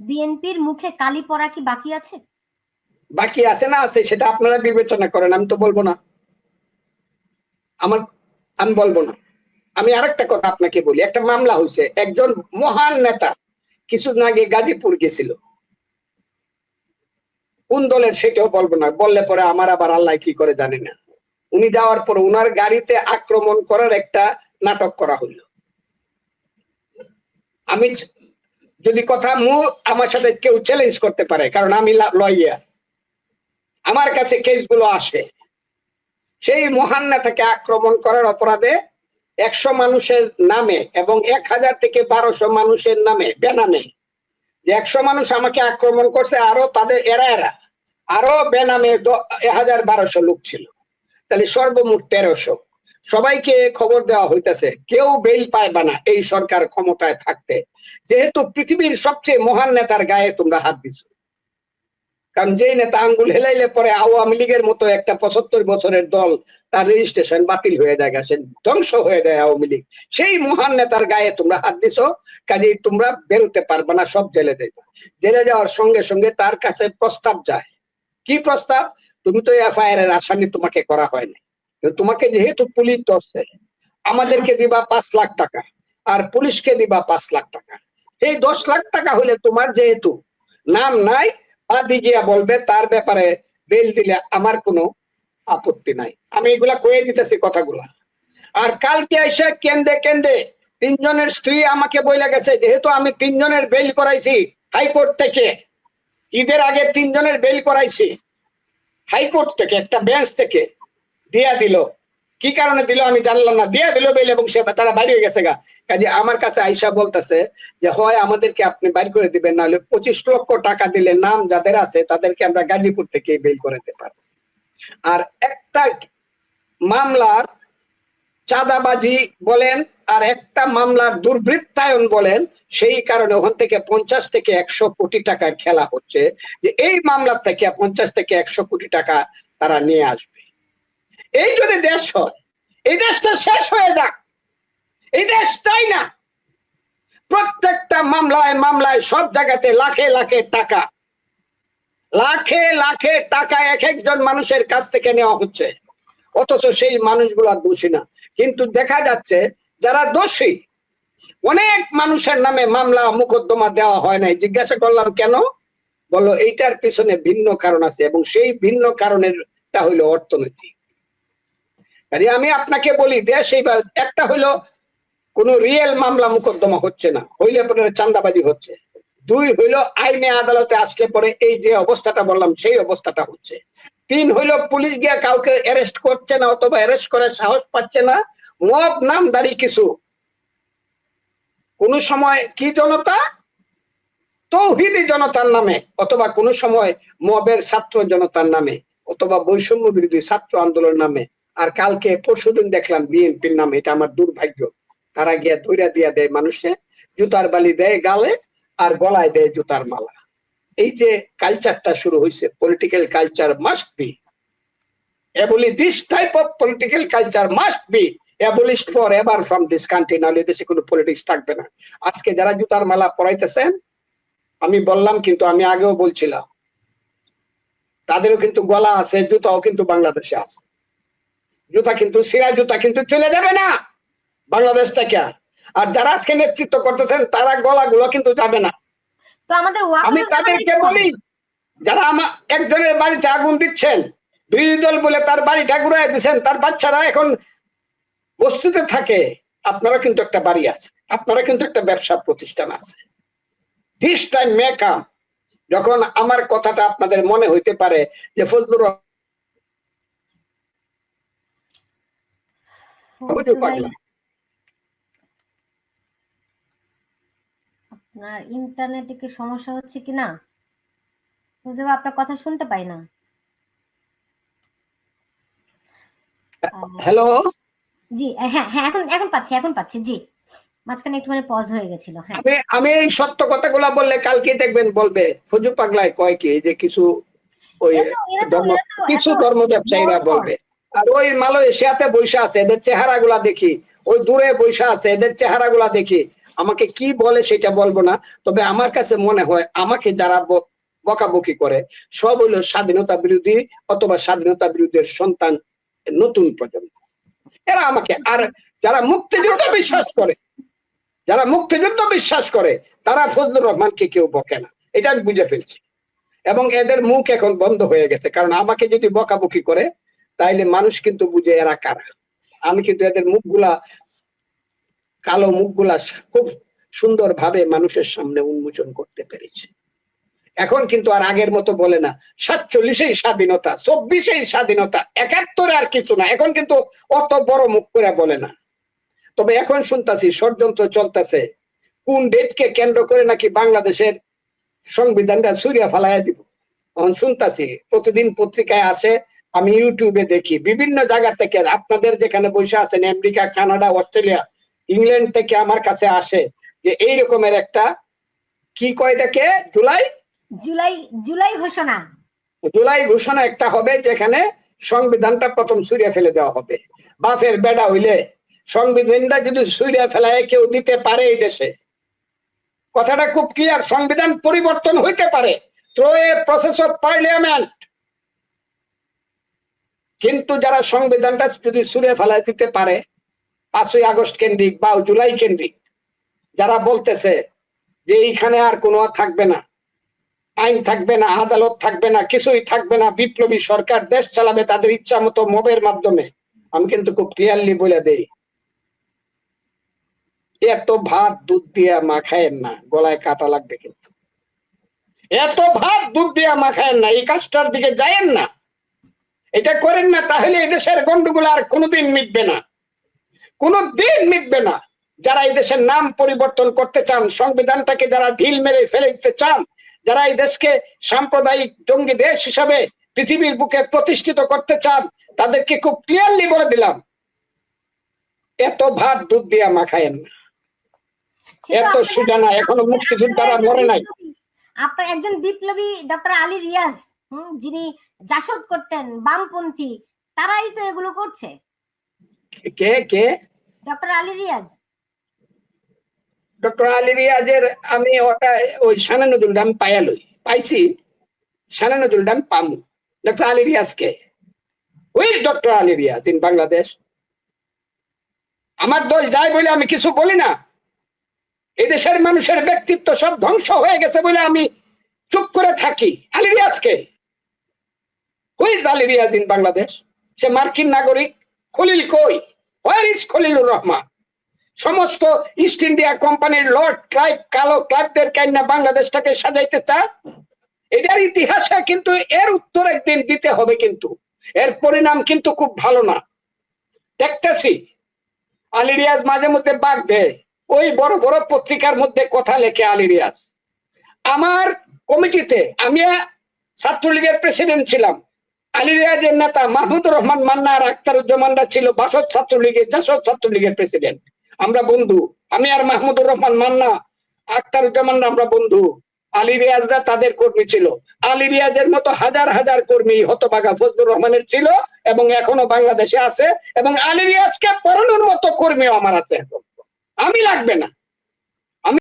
বিএনপির মুখে কালি পড়া কি বাকি আছে? বাকি আছে না আছে, সেটা আপনারা বিবেচনা করেন, আমি তো বলব না। আমার, আমি বলব না। আমি আরেকটা কথা আপনাকে বলি, একটা মামলা হয়েছে, একজন মহান নেতা কিছুদিন আগে গাজীপুর গেছিল। কোন দলের সেটাও বলব না, বললে পরে আমার আবার আল্লাহ কি করে জানি না। উনি যাওয়ার পর উনার গাড়িতে আক্রমণ করার একটা নাটক করা হইল। আমি যদি কথা মূল আমার সাথে কেউ চ্যালেঞ্জ করতে পারে, কারণ আমি লয়ার আমার কাছে কেসগুলো আসে। সেই মহান নেতাকে আক্রমণ করার অপরাধে একশো মানুষের নামে এবং এক হাজার থেকে বারোশো মানুষের নামে, বেনামে। যে একশো মানুষ আমাকে আক্রমণ করছে, আরও তাদের এরা এরা, আরও বেনামে এক হাজার বারোশো লোক ছিল। তাহলে সর্বমোট তেরোশো। সবাইকে খবর দেওয়া হইতেছে, কেউ বেল পাইবা না এই সরকার ক্ষমতায় থাকতে। যেহেতু পৃথিবীর সবচেয়ে মহান নেতার গায়ে তোমরা হাত দিছো। কারণ যেই নেতা আঙ্গুল হেলাইলে পরে আওয়ামী লীগের মতো একটা পঁচাত্তর বছরের দল তার রেজিস্ট্রেশন বাতিল হয়ে যায় গেছে ধ্বংস হয়ে যায় আওয়ামী লীগ। সেই মহান নেতার গায়ে তোমরা হাত দিছো কাজে তোমরা বেরোতে পারবে না, সব জেলে দেবে জেলে যাওয়ার সঙ্গে সঙ্গে তার কাছে প্রস্তাব যায়। কি প্রস্তাব? তুমি তো এফআইআর এর আসামি, তোমাকে করা হয়নি। তোমাকে যেহেতু পুলিশ ধরছে আমাদেরকে দিবা পাঁচ লাখ টাকা আর পুলিশকে দিবা পাঁচ লাখ টাকা। এই দশ লাখ টাকা হলে তোমার যেহেতু নাম নাই বাদি গিয়া বলবে, তার ব্যাপারে বেল দিলে আমার কোনো আপত্তি নাই। আমি এগুলা কয়ে দিতেছি কথাগুলা। আর কালকে এসে কেন্দ্রে কেন্দ্রে তিনজনের স্ত্রী আমাকে বইলা গেছে, যেহেতু আমি তিনজনের বেল করাইছি হাইকোর্ট থেকে, ঈদের আগে তিনজনের বেল করাইছি, হাইকোর্ট থেকে, একটা বেঞ্চ থেকে দিয়া দিল। কি কারণে দিল আমি জানলাম না। দিয়া দিল বেল এবং সে তারা বাইরে হয়ে গেছে গা। কাজে আমার কাছে আইসা বলতেছে যে, হয়, আমাদেরকে আপনি বাইর করে দিবেন না হলে পঁচিশ লক্ষ টাকা দিলে নাম যাদের আছে, তাদেরকে আমরা গাজীপুর থেকে বেল করে দিতে পারব। আর একটা মামলার চাঁদাবাজি বলেন, আর একটা মামলার দুর্বৃত্তায়ন বলেন, সেই কারণে ওখান থেকে পঞ্চাশ থেকে একশো কোটি টাকা খেলা হচ্ছে যে, এই মামলার থেকে পঞ্চাশ থেকে একশো কোটি টাকা তারা নিয়ে আসবে। এই যদি দেশ হয়। এই দেশটা শেষ হয়ে যাক। এই দেশ তাই না। প্রত্যেকটা মামলায় মামলায় সব জায়গাতে লাখে লাখে টাকা। লাখে লাখে টাকা এক একজন মানুষের কাছ থেকে নেওয়া হচ্ছে। অথচ সেই মানুষগুলা দোষী না। কিন্তু দেখা যাচ্ছে যারা দোষী, অনেক মানুষের নামে মামলা, মোকদ্দমা দেওয়া হয় নাই। জিজ্ঞাসা করলাম, কেন? বলো এইটার পিছনে ভিন্ন কারণ আছে এবং সেই ভিন্ন কারণের কারণেরটা হইল আমি আপনাকে বলি, দেশ এইবার একটা হইল কোন রিয়েল মামলা মোকদ্দমা হচ্ছে না, হইলে পরে চান্দাবাজি হচ্ছে। দুই হইল, আইনে আদালতে আসলে পরে এই যে অবস্থাটা বললাম, সেই অবস্থাটা হচ্ছে। তিন হইল, পুলিশ গিয়া কাউকে অ্যারেস্ট করছে না অথবা অ্যারেস্ট করার সাহস পাচ্ছে না মব নামদারি কিছু। কোন সময় কি জনতা? তৌহিদি জনতার নামে, অথবা কোন সময় মবের ছাত্র জনতার নামে, অথবা বৈষম্য বিরোধী ছাত্র আন্দোলন নামে। আর কালকে পরশুদিন দেখলাম বিএনপির নামে, এটা আমার দুর্ভাগ্য। তারা গিয়া দৈরা দিয়া দেয় মানুষে, জুতার বালি দেয় গালে আর গলায় দেয় জুতার মালা। এই যে কালচারটা শুরু হয়েছে political culture must be ably this type of political culture must be forever from this country নাহলে দেশে কোনো পলিটিক্স থাকবে না। আজকে যারা জুতার মালা পরাইতেছেন, আমি বললাম কিন্তু আমি আগেও বলছিলাম, তাদেরও কিন্তু গলা আছে, জুতাও কিন্তু বাংলাদেশে আছে। জুতা কিন্তু সিরা জুতা কিন্তু চলে যাবে না। বাংলাদেশ থেকে আর যারা আজকে নেতৃত্ব করতেছেন তারা গলাগুলো কিন্তু যাবে না। তো আমাদের আমি তাদেরকে বলি যারা আমার একজনের বাড়িতে আগুন দিচ্ছেন বিরোধী দল বলে তার বাড়িটা ঘুরাই দিচ্ছেন তার বাচ্চারা এখন বস্তিতে থাকে আপনারা কিন্তু একটা বাড়ি আছে আপনারা কিন্তু একটা ব্যবসা প্রতিষ্ঠান আছে। দিস টাইম মেকাম যখন আমার কথাটা আপনাদের মনে হইতে পারে যে ফজলুর আপনার ইন্টারনেটে কি সমস্যা হচ্ছে কি না? বুঝতে আপনার কথা শুনতে পাই না। হ্যালো জি হ্যাঁ হ্যাঁ এখন এখন পাচ্ছি এখন পাচ্ছি জি। মাঝখানে একটু মানে পজ হয়ে গেছিল হ্যাঁ। আমি আমি এই সত্য কথাগুলা বললে কালকে দেখবেন বলবে ফজু পাগলায় কয় কি যে কিছু ওই ধর্ম কিছু ধর্ম ব্যবসায়ীরা বলবে। আর ওই মালয়েশিয়াতে বৈশা আছে, এদের চেহারা গুলা দেখি। ওই দূরে বৈশা আছে, এদের চেহারা গুলা দেখি। আমাকে কি বলে সেটা বলব না, তবে আমার কাছে মনে হয় আমাকে যারা বকাবকি করে, সব হলো স্বাধীনতা বিরোধী অথবা স্বাধীনতা বিরোধীর সন্তান নতুন প্রজন্ম। এরা আমাকে, আর যারা মুক্তিযুদ্ধ বিশ্বাস করে, যারা মুক্তিযুদ্ধ বিশ্বাস করে, তারা ফজলুর রহমানকে কেউ বকে না। এটা আমি বুঝে ফেলছি। এবং এদের মুখ এখন বন্ধ হয়ে গেছে, কারণ আমাকে যদি বকাবকি করে তাইলে মানুষ কিন্তু বুঝে এরা কারা। আমি কিন্তু এদের মুখগুলা, কালো মুখগুলা খুব সুন্দর ভাবে মানুষের সামনে উন্মোচন করতে পেরেছি। এখন কিন্তু আর আগের মতো বলে না, সাতচল্লিশেই স্বাধীনতা, চব্বিশেই স্বাধীনতা, একাত্তরে আর কিছু না, এখন কিন্তু অত বড় মুখ করে বলে না। তবে এখন শুনতাছি, ষড়যন্ত্র চলতেছে। কোন ডেটকে কেন্দ্র করে নাকি বাংলাদেশের সংবিধানটা সুরিয়া ফালাইয়া দিব? এখন শুনতাছি, প্রতিদিন পত্রিকায় আসে আমি ইউটিউবে দেখি বিভিন্ন জায়গা থেকে আপনাদের যেখানে বসে আছেন আমেরিকা কানাডা অস্ট্রেলিয়া ইংল্যান্ড থেকে আমার কাছে আসে যে এই রকমের একটা কি কয়টাকে জুলাই? জুলাই জুলাই ঘোষণা। জুলাই ঘোষণা একটা হবে যেখানে সংবিধানটা প্রথম সুরিয়া ফেলে দেওয়া হবে। বাফের বেড়া হইলে সংবিধানটা যদি সুরিয়া ফেলায় কেউ দিতে পারে এই দেশে। কথাটা খুব ক্লিয়ার সংবিধান পরিবর্তন হইতে পারে। Through a process of parliament কিন্তু যারা সংবিধানটা যদি সুরে ফেলায় দিতে পারে, পাঁচই আগস্ট কেন্দ্রিক বা জুলাই কেন্দ্রিক, যারা বলতেছে যে এইখানে আর কোনো থাকবে না, আইন থাকবে না, আদালত থাকবে না, কিছুই থাকবে না, বিপ্লবী সরকার দেশ চালাবে তাদের ইচ্ছা মতো মবের মাধ্যমে, আমি কিন্তু খুব ক্লিয়ারলি বলে দেই, এত ভাত দুধ দিয়া মা মাখায়েন না, গলায় কাটা লাগবে কিন্তু। এত ভাত দুধ দিয়া মা মাখায়েন না, এই কাজটার দিকে যায়েন না। এটা করেন না তাহলে এদেশের গন্ডগোল আর কোনোদিন মিটবে না। কোনোদিন মিটবে না। যারা এই দেশের নাম পরিবর্তন করতে চান সংবিধানটাকে যারা ঢিল মেরে ফেলে দিতে চান যারা এই দেশকে সাম্প্রদায়িক জঙ্গি দেশ হিসাবে পৃথিবীর বুকে প্রতিষ্ঠিত করতে চান তাদেরকে খুব ক্লিয়ারলি বলে দিলাম এত ভাত দুধ দিয়া মাখায়েন না। এত আপনারা- সোজা না এখনও মুক্তিযোদ্ধারা মরে নাই। আপনার একজন বিপ্লবী ডক্টর আলী রিয়াজ যিনি জাসদ করতেন বামপন্থী তারাই তো এগুলো করছে। কে কে? ডক্টর আলী রিয়াজ। ডক্টর আলী রিয়াজের আমি ওটা ওই সানা নজরুল ডাম পায়ালই পাইছি। সানা নজরুল ডাম পামু। ডক্টর আলী রিয়াজকে ওই ডক্টর আলী রিয়াজ ইন বাংলাদেশ আমার দল যায় বলে আমি কিছু বলি না। এদেশের মানুষের ব্যক্তিত্ব সব ধ্বংস হয়ে গেছে বলে আমি চুপ করে থাকি। আলী রিয়াজকে হুইজ আলী রিয়াজ ইন বাংলাদেশ? সে মার্কিন নাগরিক খলিল কই? Where is Khalilur Rahman? সমস্ত ইস্ট ইন্ডিয়া কোম্পানির লর্ড ক্লাইভ কালো ক্লাইভদের কাইন্না বাংলাদেশটাকে সাজাইতে চা এটার ইতিহাসে কিন্তু এর উত্তর একদিন দিতে হবে কিন্তু। এর পরিণাম কিন্তু খুব ভালো না। দেখতেছি, আলী রিয়াজ মাঝে মধ্যে বাগ দেয়। ওই বড় বড় পত্রিকার মধ্যে কথা লেখে আলী রিয়াজ। আমার কমিটিতে আমি ছাত্রলীগের প্রেসিডেন্ট ছিলাম। নেতা রহমান আখতারুজ্জামানরা ছিল প্রেসিডেন্ট রহমান মান্না আখতারুজ্জামান আমরা বন্ধু। তাদের কর্মী ছিল। আলী রিয়াজের মতো হাজার হাজার কর্মী হতবাগা ফজলুর রহমানের ছিল এবং এখনও বাংলাদেশে আছে এবং আলী রিয়াজকে পড়ানোর মতো কর্মীও আমার আছে আমি লাগবে না।